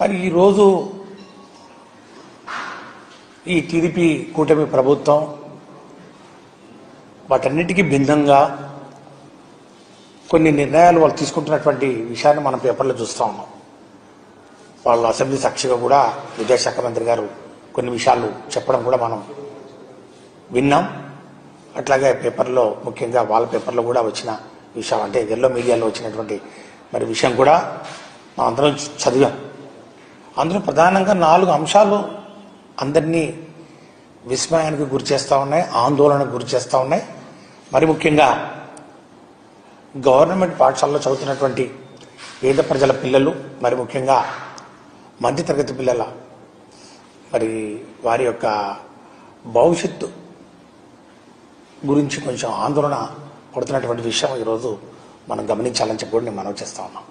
మరి ఈరోజు ఈ టీడీపీ కూటమి ప్రభుత్వం వాటన్నిటికీ భిన్నంగా కొన్ని నిర్ణయాలు వాళ్ళు తీసుకుంటున్నటువంటి విషయాన్ని మనం పేపర్లో చూస్తూ ఉన్నాం. వాళ్ళ అసెంబ్లీ సాక్షిగా కూడా విద్యాశాఖ మంత్రి గారు కొన్ని విషయాలు చెప్పడం కూడా మనం విన్నాం. అట్లాగే పేపర్లో ముఖ్యంగా వాళ్ళ పేపర్లో కూడా వచ్చిన విషయం అంటే ఎల్లో మీడియాలో వచ్చినటువంటి మరి విషయం కూడా మనం అందరం చదివాం. అందులో ప్రధానంగా నాలుగు అంశాలు అందరినీ విస్మయానికి గురి చేస్తూ ఉన్నాయి ఆందోళనకు గురి చేస్తూ ఉన్నాయి. మరి ముఖ్యంగా గవర్నమెంట్ పాఠశాలలో చదువుతున్నటువంటి పేద ప్రజల పిల్లలు మరి ముఖ్యంగా మధ్యతరగతి పిల్లల మరి వారి యొక్క భవిష్యత్తు గురించి కొంచెం ఆందోళన పడుతున్నటువంటి విషయం ఈరోజు మనం గమనించాలని చెప్పి నేను మనవి చేస్తా ఉన్నాం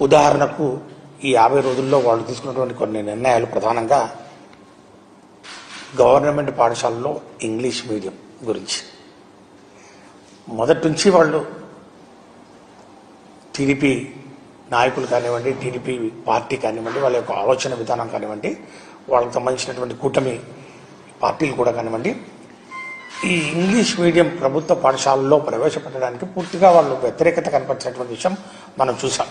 ఉదాహరణకు ఈ యాభై రోజుల్లో వాళ్ళు తీసుకున్నటువంటి కొన్ని నిర్ణయాలు ప్రధానంగా గవర్నమెంట్ పాఠశాలలో ఇంగ్లీష్ మీడియం గురించి. మొదటి నుంచి వాళ్ళు టీడీపీ నాయకులు కానివ్వండి టీడీపీ పార్టీ కానివ్వండి వాళ్ళ యొక్క ఆలోచన విధానం కానివ్వండి వాళ్ళకి సంబంధించినటువంటి కూటమి పార్టీలు కూడా కానివ్వండి ఈ ఇంగ్లీష్ మీడియం ప్రభుత్వ పాఠశాలల్లో ప్రవేశపెట్టడానికి పూర్తిగా వాళ్ళు వ్యతిరేకత కనపరిచినటువంటి విషయం మనం చూసాం.